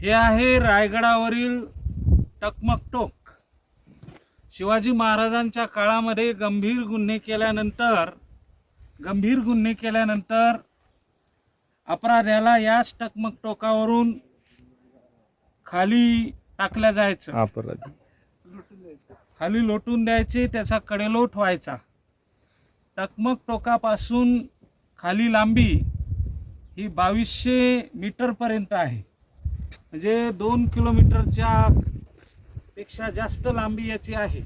हे आहे रायगडावरील टकमक टोक. शिवाजी महाराजांच्या काळामध्ये गंभीर गुन्हे केल्यानंतर गंभीर गुन्हे केल्यानंतर अपराध्याला याच टकमक टोकावरून खाली टाकल्या जायचं. अपराधी. खाली लोटून द्यायचे त्याचा कडेलोट व्हायचा. टकमक टोकापासून खाली लांबी ही बावीसशे मीटरपर्यंत आहे. म्हणजे दोन किलोमीटरच्या पेक्षा जास्त लांबी याची आहे.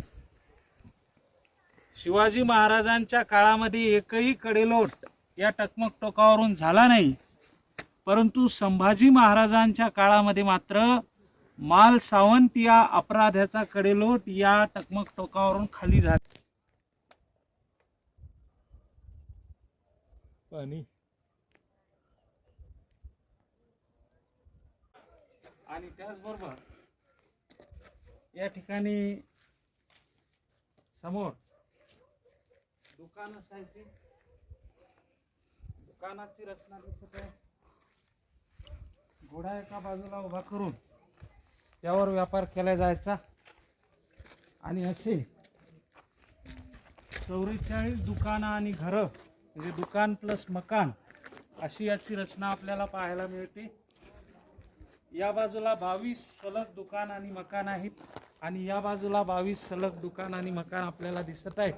शिवाजी महाराजांच्या काळामध्ये एकही कडेलोट या टकमक टोकावरून झाला नाही. परंतु संभाजी महाराजांच्या काळामध्ये मात्र माल सावंत या अपराध्याचा कडेलोट या टकमक टोकावरून खाली झाला. पाणी. आणि त्याचबरोबर या ठिकाणी समोर दुकान असायची. दुकानाची रचना दिसत आहे. घोडा एका बाजूला उभा करून त्यावर व्यापार केला जायचा. आणि असे चौवेचाळीस दुकानं आणि घरं म्हणजे दुकान प्लस मकान अशी याची रचना आपल्याला पाहायला मिळते. या बाजूला बावीस सलग दुकान आणि मकान आहेत. आणि या बाजूला बावीस सलग दुकान आणि मकान आपल्याला दिसत आहेत.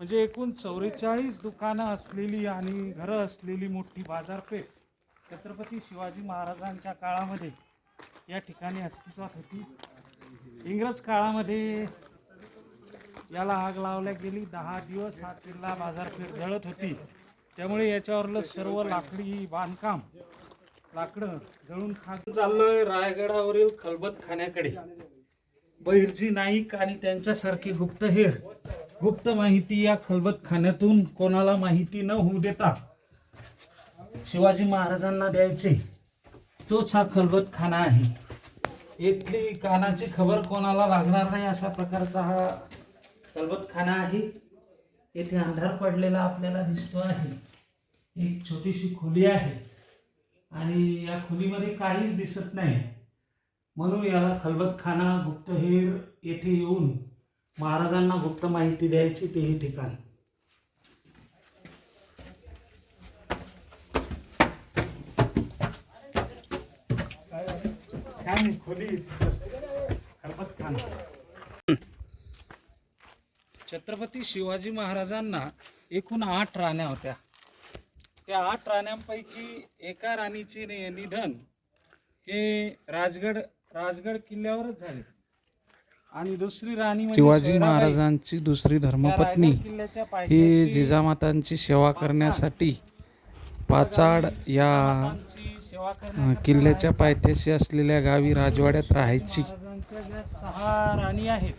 म्हणजे एकूण चौवेचाळीस दुकानं असलेली आणि घरं असलेली मोठी बाजारपेठ छत्रपती शिवाजी महाराजांच्या काळामध्ये या ठिकाणी अस्तित्वात होती. इंग्रज काळामध्ये याला आग लावल्या गेली. दहा दिवस हा किल्ला बाजारपेठ जळत होती. त्यामुळे याच्यावरलं सर्व लाकडी बांधकाम लाकडं जळून खाक चाललोय रायगडावरील खलबत खाण्याकडे. बहिरजी नाईक आणि त्यांच्यासारखे गुप्तहेर गुप्त माहिती या खलबत खाण्यातून कोणाला माहिती न होऊ देता शिवाजी महाराजांना द्यायचे. तोच हा खलबत खाना आहे. इथली कानाची खबर कोणाला लागणार नाही अशा प्रकारचा हा खलबत खाना आहे. येथे अंधार पडलेला आपल्याला दिसतो आहे. एक छोटीशी खोली आहे. आणि या खोलीमध्ये काहीच दिसत नाही. म्हणून याला खलबतखाना गुप्तहेर येथे येऊन महाराजांना गुप्त माहिती द्यायची तेही ठिकाण. खोली खलबतखाना. छत्रपती शिवाजी महाराजांना एकूण आठ राण्या होत्या. त्या आठ राण्यांपैकी एका राणीचे निधन हे राजगड राजगड किल्ल्यावरच झाले. आणि दुसरी राणी म्हणजे शिवाजी. महाराजांची दुसरी धर्मपत्नी ही जिजामातांची सेवा करण्यासाठी पाचाड या किल्ल्याच्या पायथ्याशी असलेल्या गावी राजवाड्यात राहायची. सहा राणी आहेत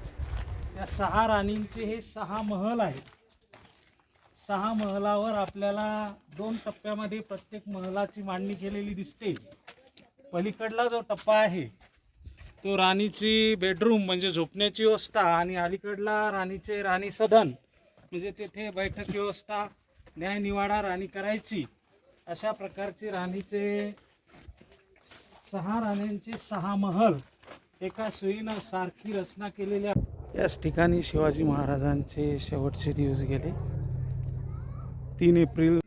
त्या सहा राणींचे हे सहा महल आहेत. सहा महलावर आपल्याला दोन टप्प्यामध्ये प्रत्येक महलाची मांडणी केलेली दिसते. पलीकडला जो टप्पा आहे तो राणीची बेडरूम म्हणजे झोपण्याची व्यवस्था आणि अलीकडला राणीचे राणी सदन म्हणजे तेथे बैठक व्यवस्था न्यायनिवाडा राणी करायची. अशा प्रकारची राणीचे सहा राण्यांचे सहा महल एका सोयीनं सारखी रचना केलेल्या याच ठिकाणी शिवाजी महाराजांचे शेवटचे दिवस गेले. तीन एप्रिल.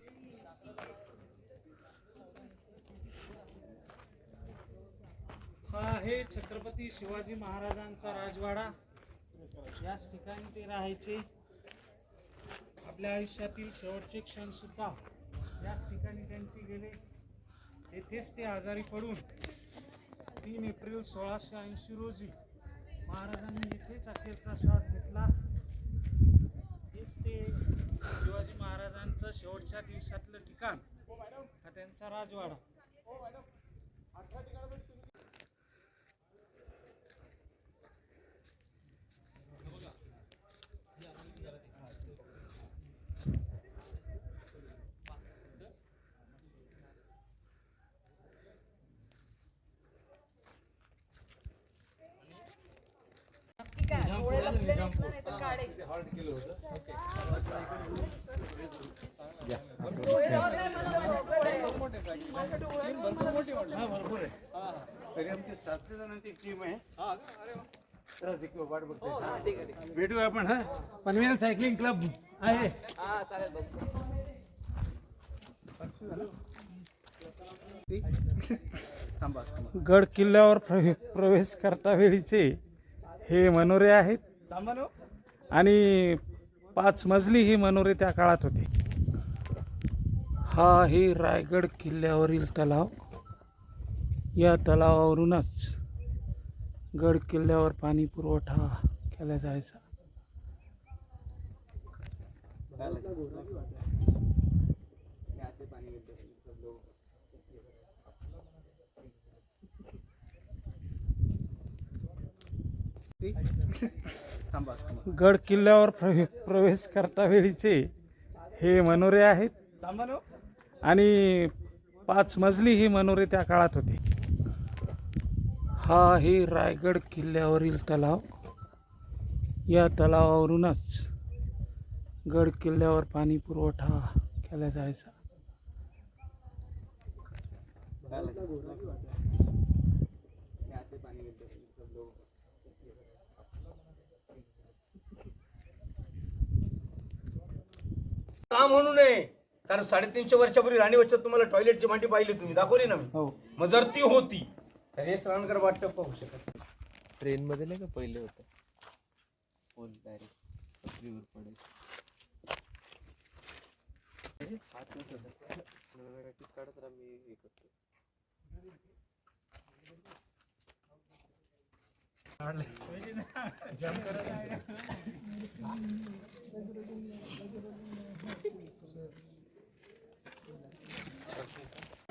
हा आहे छत्रपती शिवाजी महाराजांचा राजवाडा. याच ठिकाणी ते राहायचे. आपल्या आयुष्यातील शेवटचे क्षण सुद्धा. याच ठिकाणी त्यांचे गेले. येथेच ते आजारी पडून तीन एप्रिल सोळाशे ऐंशी रोजी महाराजांनी इथेच अखेरचा श्वास घेतला हेच ते शिवाजी महाराजांचं शेवटच्या दिवसातलं ठिकाण हा त्यांचा राजवाडा. भेटू आपण हा पनवेल सायकलिंग क्लब आहे गड किल्ल्यावर प्रवेश करता वेळीचे हे मनोरे आहेत. आणि पाच मजली ही मनोरे त्या काळात होती. हा ही रायगड किल्ल्यावरील तलाव. या तलावावरूनच गड किल्ल्यावर पाणी पुरवठा केला जायचा. गड किल्ल्यावर प्रवे प्रवेश करता वेळीचे हे मनोरे आहेत. ना आणि पाच मजली ही मनोरे त्या काळात होते. हा आहे रायगड किल्ल्यावरील तलाव. या तलावावरूनच गड किल्ल्यावर पाणी पुरवठा केला जायचा. का म्हणू नये? कारण साडेतीनशे वर्षापूर्वी राणी वचत तुम्हाला टॉयलेटची मांडी पाहिली तुम्ही दाखवली ना मी. हो. मग जर ती होती तर हे स्नानकर वाटतं पाहू शकत ट्रेन मध्ये नाही का पहिले होतं? पोल डायरेक्ट पटरीवर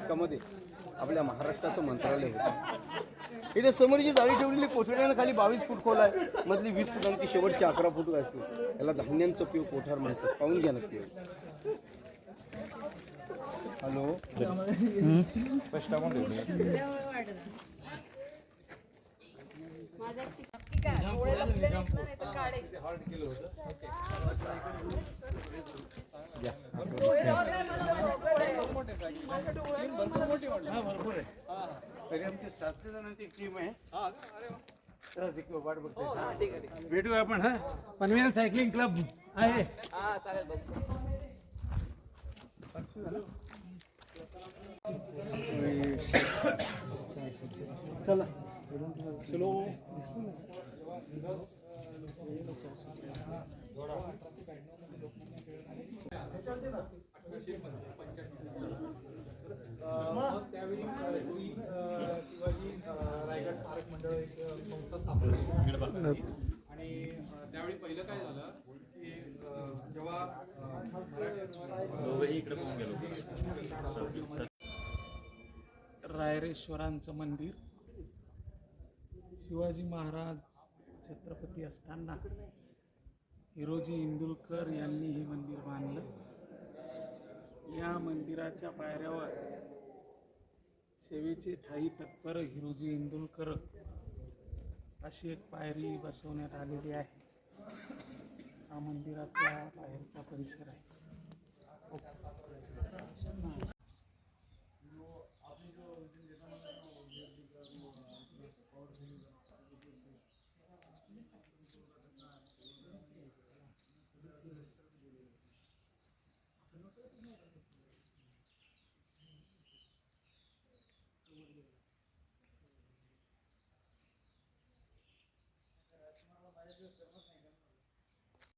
काढत राहा मी हे करतो मध्ये आपल्या महाराष्ट्राचं मंत्रालय होतं. इथे समोर जी जाळी ठेवलेली कोठड्यानं खाली बावीस फूट खोल आहे. मधली वीस फुटांची शेवटची अकरा फूट असते याला धान्यांचं पिव कोठार म्हणतात. पाहून घ्या ना पिव हॅलो भरपूर आहे तरी आमची सातशे जणांची टीम आहे चला, ठीक आहे, वाट बघते भेटूया आपण हा पनवेल सायकलिंग क्लब आहे चला चलो. आणि अ, त्यावेळी पहिलं काय झालं की जेव्हा रायरेश्वरांचं मंदिर. शिवाजी महाराज छत्रपती असताना हिरोजी इंदुलकर यांनी हे मंदिर बांधलं. या मंदिराच्या पायऱ्यावर सेवेचे ठाई तत्पर हिरोजी इंदुलकर अशी एक पायरी बसवण्यात आलेली आहे. हा मंदिराचा बाहेरचा परिसर आहे.